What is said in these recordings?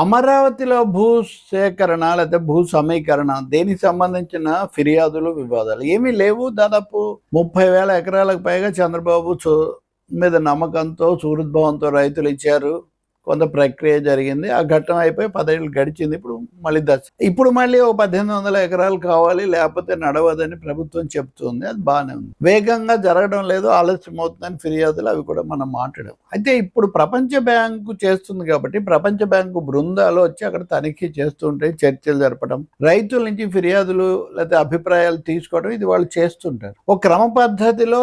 అమరావతిలో భూ సేకరణ లేదా భూ సమీకరణ దేనికి సంబంధించిన ఫిర్యాదులు వివాదాలు ఏమీ లేవు. దాదాపు ముప్పై వేల ఎకరాలకు పైగా చంద్రబాబు మీద నమ్మకంతో సూరుద్భావంతో రైతులు ఇచ్చారు. కొంత ప్రక్రియ జరిగింది. ఆ ఘట్టం అయిపోయి పదేళ్ళు గడిచింది. ఇప్పుడు మళ్ళీ దశ ఇప్పుడు మళ్ళీ ఒక పద్దెనిమిది వందల ఎకరాలు కావాలి లేకపోతే నడవదని ప్రభుత్వం చెప్తుంది. అది బాగానే ఉంది. వేగంగా జరగడం లేదు. ఆలస్యం అవుతుందని ఫిర్యాదులు అవి కూడా మనం మాట్లాడాం. అయితే ఇప్పుడు ప్రపంచ బ్యాంకు చేస్తుంది కాబట్టి ప్రపంచ బ్యాంకు బృందాలు వచ్చి అక్కడ తనిఖీ చేస్తుంటే చర్చలు జరపడం రైతుల నుంచి ఫిర్యాదులు లేకపోతే అభిప్రాయాలు తీసుకోవడం ఇది వాళ్ళు చేస్తుంటారు. ఒక క్రమ పద్ధతిలో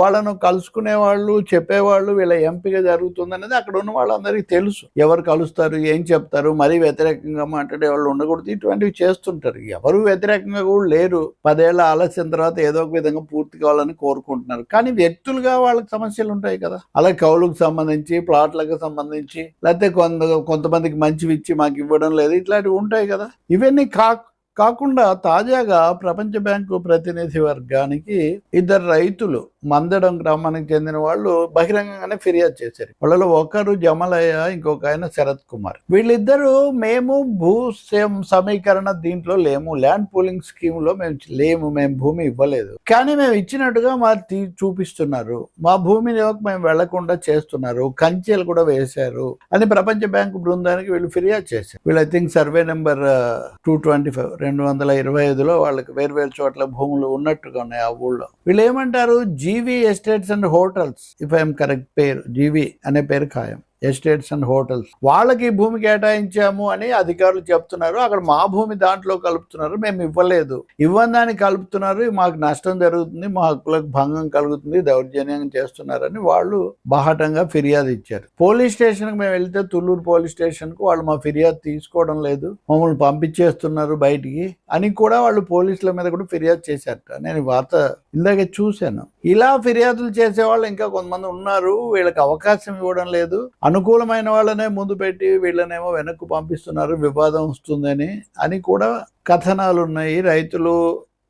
వాళ్ళను కలుసుకునే వాళ్ళు చెప్పేవాళ్ళు వీళ్ళ ఎంపిక జరుగుతుంది అనేది అక్కడ ఉన్న వాళ్ళందరికీ తెలుసు. ఎవరు కలుస్తారు ఏం చెప్తారు మరీ వ్యతిరేకంగా మాట్లాడే వాళ్ళు ఉండకూడదు ఇటువంటివి చేస్తుంటారు. ఎవరు వ్యతిరేకంగా కూడా లేరు. పదేళ్ళ ఆలస్యం తర్వాత ఏదో ఒక విధంగా పూర్తి కావాలని కోరుకుంటున్నారు. కానీ వ్యక్తులుగా వాళ్ళకి సమస్యలు ఉంటాయి కదా. అలా కౌలుకు సంబంధించి ప్లాట్లకు సంబంధించి లేకపోతే కొంత కొంతమందికి మంచివి ఇచ్చి మాకు ఇవ్వడం లేదు ఇట్లాంటివి ఉంటాయి కదా. ఇవన్నీ కా కాకుండా తాజాగా ప్రపంచ బ్యాంకు ప్రతినిధి వర్గానికి ఇద్దరు రైతులు మందడం గ్రామానికి చెందిన వాళ్ళు బహిరంగంగానే ఫిర్యాదు చేశారు. వాళ్ళలో ఒకరు జమలయ్య ఇంకొక ఆయన శరత్ కుమార్. వీళ్ళిద్దరూ మేము భూ సమీకరణ దీంట్లో లేము. ల్యాండ్ పూలింగ్ స్కీమ్లో మేము లేము. మేము భూమి ఇవ్వలేదు. కానీ మేము ఇచ్చినట్టుగా మా తీ చూపిస్తున్నారు. మా భూమిని మేము వెళ్ళకుండా చేస్తున్నారు. కంచెలు కూడా వేశారు అని ప్రపంచ బ్యాంకు బృందానికి వీళ్ళు ఫిర్యాదు చేశారు. వీళ్ళు I think survey number two twenty five రెండు వందల ఇరవై ఐదులో వాళ్ళకి వేరు వేరు చోట్ల భూములు ఉన్నట్టుగా ఉన్నాయి ఆ ఊళ్ళో. వీళ్ళు ఏమంటారు? GV estates and hotels if I'm correct పేరు జీవి అనే పేరు ఖాయం. Estates and hotels. వాళ్ళకి భూమి కేటాయించాము అని అధికారులు చెప్తున్నారు. అక్కడ మా భూమి దాంట్లో కలుపుతున్నారు. మేము ఇవ్వలేదు. ఇవ్వందాన్ని కలుపుతున్నారు. మాకు నష్టం జరుగుతుంది. మా హక్కులకు భంగం కలుగుతుంది. దౌర్జన్యం చేస్తున్నారని వాళ్ళు బాహటంగా ఫిర్యాదు ఇచ్చారు. పోలీస్ స్టేషన్కి మేము వెళ్తే తుళ్ళూరు పోలీస్ స్టేషన్కు వాళ్ళు మా ఫిర్యాదు తీసుకోవడం లేదు. మమ్మల్ని పంపించేస్తున్నారు బయటికి అని కూడా వాళ్ళు పోలీసుల మీద కూడా ఫిర్యాదు చేశారట. నేను వార్త ఇందాకే చూశాను. ఇలా ఫిర్యాదులు చేసే వాళ్ళు ఇంకా కొంతమంది ఉన్నారు. వీళ్ళకి అవకాశం ఇవ్వడం లేదు. అనుకూలమైన వాళ్ళనే ముందు పెట్టి వీళ్ళనేమో వెనక్కు పంపిస్తున్నారు వివాదం వస్తుందని అని కూడా కథనాలు ఉన్నాయి రైతులు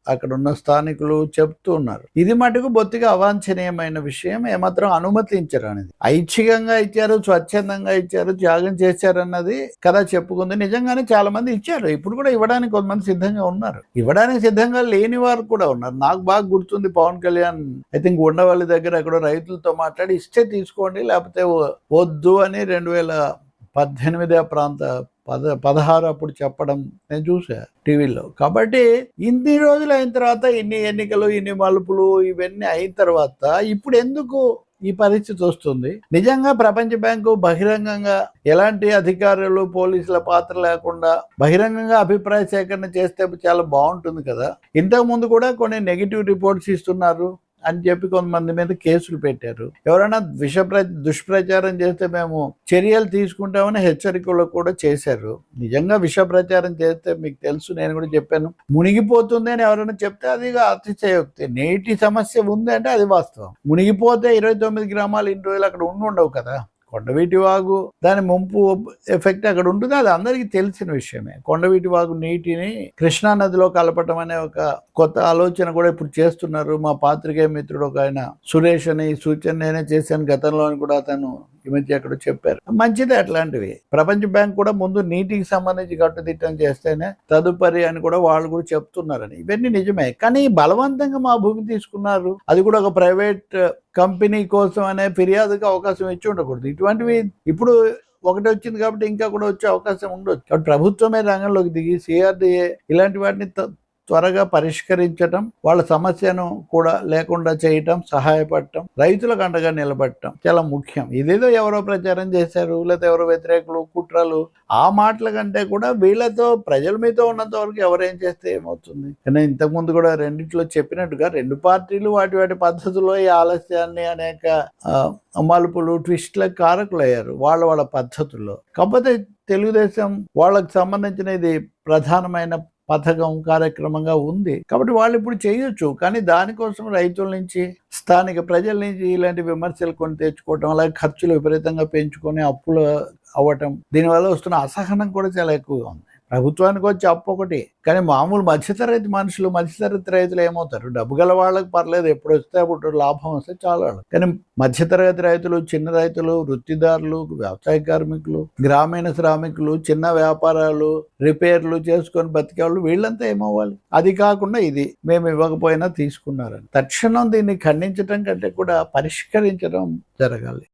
అక్కడ ఉన్న స్థానికులు చెప్తూ ఉన్నారు. ఇది మటుకు బొత్తిగా అవాంఛనీయమైన విషయం ఏమాత్రం అనుమతించరు అనేది ఐచ్ఛికంగా ఇచ్చారు స్వచ్ఛందంగా ఇచ్చారు త్యాగం చేశారన్నది కదా చెప్పుకుంది. నిజంగానే చాలా మంది ఇచ్చారు. ఇప్పుడు కూడా ఇవ్వడానికి కొంతమంది సిద్ధంగా ఉన్నారు. ఇవ్వడానికి సిద్ధంగా లేని వారు కూడా ఉన్నారు. నాకు బాగా గుర్తుంది పవన్ కళ్యాణ్ ఐ థింక్ ఉండవల్లి దగ్గర అక్కడ రైతులతో మాట్లాడి ఇస్తే తీసుకోండి లేకపోతే వద్దు అని రెండు వేల పద్దెనిమిది ఆ ప్రాంత పద పదహారు అప్పుడు చెప్పడం నేను చూసా టీవీలో. కాబట్టి ఇన్ని రోజులు అయిన తర్వాత ఇన్ని ఎన్నికలు ఇన్ని మలుపులు ఇవన్నీ అయిన తర్వాత ఇప్పుడు ఎందుకు ఈ పరిస్థితి వస్తుంది? నిజంగా ప్రపంచ బ్యాంకు బహిరంగంగా ఎలాంటి అధికారులు పోలీసుల పాత్ర లేకుండా బహిరంగంగా అభిప్రాయ సేకరణ చేస్తే చాలా బాగుంటుంది కదా. ఇంతకు ముందు కూడా కొన్ని నెగిటివ్ రిపోర్ట్స్ ఇస్తున్నారు. అని చెప్పి కొంతమంది మీద కేసులు పెట్టారు. ఎవరైనా విష దుష్ప్రచారం చేస్తే మేము చర్యలు తీసుకుంటామని హెచ్చరికలు కూడా చేశారు. నిజంగా విష ప్రచారం చేస్తే మీకు తెలుసు నేను కూడా చెప్పాను. మునిగిపోతుంది అని ఎవరైనా చెప్తే అది అతిశయోక్తి. నేటి సమస్య ఉంది అంటే అది వాస్తవం. మునిగిపోతే ఇరవై తొమ్మిది గ్రామాలు ఇన్ని రోజులు అక్కడ ఉండి ఉండవు కదా. కొండవీటి వాగు దాని ముంపు ఎఫెక్ట్ అక్కడ ఉంటుంది. అది అందరికీ తెలిసిన విషయమే. కొండవీటి వాగు నీటిని కృష్ణా నదిలో కలపటం అనే ఒక కొత్త ఆలోచన కూడా ఇప్పుడు చేస్తున్నారు. మా పాత్రికేయ మిత్రుడు ఒక ఆయన సురేష్ అని సూచన నేనే చేశాను గతంలో అని కూడా అతను ఈ మధ్య అక్కడ చెప్పారు. మంచిదే అట్లాంటివి. ప్రపంచ బ్యాంక్ కూడా ముందు నీటికి సంబంధించి కట్టుదిట్టం చేస్తేనే తదుపరి అని కూడా వాళ్ళు కూడా చెప్తున్నారని. ఇవన్నీ నిజమే. కానీ బలవంతంగా మా భూమి తీసుకున్నారు. అది కూడా ఒక ప్రైవేట్ కంపెనీ కోసం అనే ఫిర్యాదుకి అవకాశం ఇచ్చి ఉండకూడదు. ఇటువంటివి ఇప్పుడు ఒకటి వచ్చింది కాబట్టి ఇంకా కూడా వచ్చే అవకాశం ఉండొచ్చు. కాబట్టి ప్రభుత్వమే రంగంలోకి దిగి సిఆర్డిఏ ఇలాంటి వాటిని త్వరగా పరిష్కరించటం వాళ్ళ సమస్యను కూడా లేకుండా చేయటం సహాయపడటం రైతులకు అండగా నిలబడటం చాలా ముఖ్యం. ఇదేదో ఎవరో ప్రచారం చేశారు లేకపోతే ఎవరో వ్యతిరేకులు కుట్రలు ఆ మాటల కంటే కూడా వీళ్ళతో ప్రజల మీతో ఉన్నంత వరకు ఎవరేం చేస్తే ఏమవుతుంది? కానీ ఇంతకుముందు కూడా రెండిట్లో చెప్పినట్టుగా రెండు పార్టీలు వాటి వాటి పద్ధతిలో ఈ ఆలస్యాన్ని అనేక మలుపులు ట్విస్ట్లకు కారకులయ్యారు వాళ్ళ వాళ్ళ పద్ధతుల్లో. కాకపోతే తెలుగుదేశం వాళ్ళకు సంబంధించిన ఇది ప్రధానమైన పథకం కార్యక్రమంగా ఉంది. కాబట్టి వాళ్ళు ఇప్పుడు చేయొచ్చు. కానీ దానికోసం రైతుల నుంచి స్థానిక ప్రజల నుంచి ఇలాంటి విమర్శలు కొని తెచ్చుకోవటం అలాగే ఖర్చులు విపరీతంగా పెంచుకొని అప్పులు అవ్వటం దీనివల్ల వస్తున్న అసహనం కూడా చాలా ఎక్కువగా ఉంది. ప్రభుత్వానికి వచ్చి అప్పు ఒకటి. కానీ మామూలు మధ్యతరగతి మనుషులు మధ్యతరగతి రైతులు ఏమవుతారు? డబ్బు గల వాళ్ళకి పర్లేదు ఎప్పుడు వస్తే అప్పుడు లాభం వస్తే చాలా వాళ్ళు కానీ మధ్యతరగతి రైతులు చిన్న రైతులు వృత్తిదారులు వ్యవసాయ కార్మికులు గ్రామీణ శ్రామికులు చిన్న వ్యాపారాలు రిపేర్లు చేసుకొని బతికేవాళ్ళు వీళ్ళంతా ఏమవ్వాలి? అది కాకుండా ఇది మేము ఇవ్వకపోయినా తీసుకున్నారని. తక్షణం దీన్ని ఖండించడం కంటే కూడా పరిష్కరించడం జరగాలి.